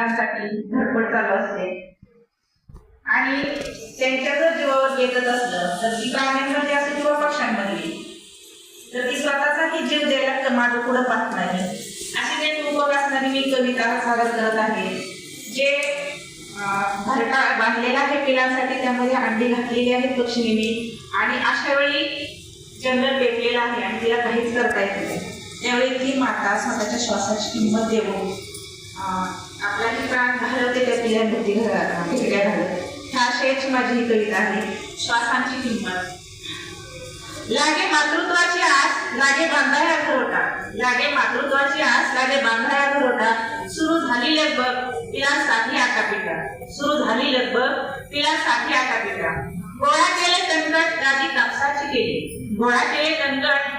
मुलांसाठी धडपड चालू असते. आणि त्यांच्या जर जीवावर येतच असलं तर ती प्राण्यांमध्ये असते किंवा पक्ष्यांमध्ये तर ती स्वतःचाही जीव द्यायला माझं पुढं पाहत नाही. अशी त्यांनी उपयोग असणारी मी कविता सादर करत आहे जे घरटा बांधलेला आहे पिलांसाठी त्यामध्ये अंडी घातलेली आहे पक्षिणीने आणि अशा वेळी जनरल पेटलेला आहे आणि तिला काहीच करता येत नाही. त्यावेळी ती माता स्वतःच्या श्वासाची किंमत देऊन आपलाही प्राण घालवते त्या पिल्यांवरती घालत ह्या शेष माझी ही कविता आहे. श्वासांची किंमत. लागे मातृत्वाची आस लागे बांधाया घरोटा. लागे मातृत्वाची आस लागे बांधाया घरोटा. सुरू झाली लगबग पिलांसाठी आकापिका सुरू झाली लगबग पिलांसाठी आकापिका गोळा केले कणकट गादी कापसाची केली. गोळा केले कणकट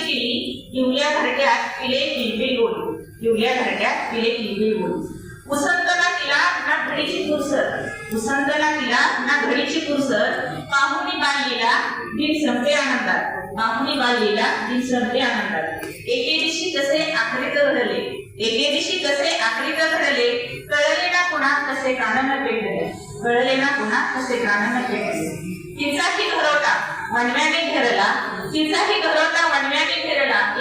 कशी केली हिवल्या घरट्यात पिले किलबिल गोळी हिवल्या घरट्यात पिले किलबिल गोळी उसंतला तिला ना घडीची पुरसत उसंतला तिला ना घडीची पुरसत पाहुणी बाललीला दिन संपे आनंदात. पाहुणी बाललीला दिन संपे आनंदात. एके दिवशी कसे आखरीत घडले? एके दिवशी कसे आखरीत घडले? कळले ना पुन्हा कसे कानानं पेटले? कळले ना पुन्हा कसे कानानं पेटले? तिचाही घरवटा मनव्याने घेरला. तिचाही घर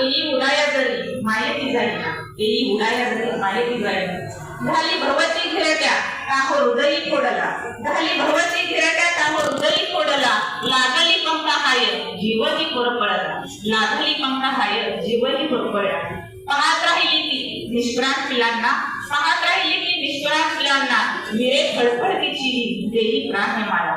एई उडाया जरी मायेती जाईना एई उडाया जरी मायेती जाईना झाली भगवती घेरट्या काहो हृदयी फोडला झाली भगवती घेरट्या काहो हृदयी फोडला लागली पंखा हाय जीवही कोरपळला. लागली पंखा हाय जीवही कोरपळला. पाहत राहिली ती निष्प्राण पिलांना पाहत राहिली ती निष्प्राण पिलांना. विरे फडफडतीची देही प्राण मला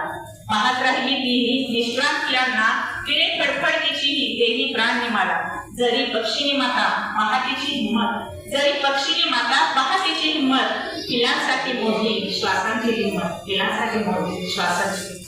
पाहत राहिली ती निष्प्राण पिलांना विरे फडफडतीची देही प्राण मला जरी पक्षीने माता महातीची हिंमत जरी पक्षीने माता महातीची हिंमत पिलांसाठी मोडली श्वासांची हिंमत पिलांसाठी मोडली श्वासांची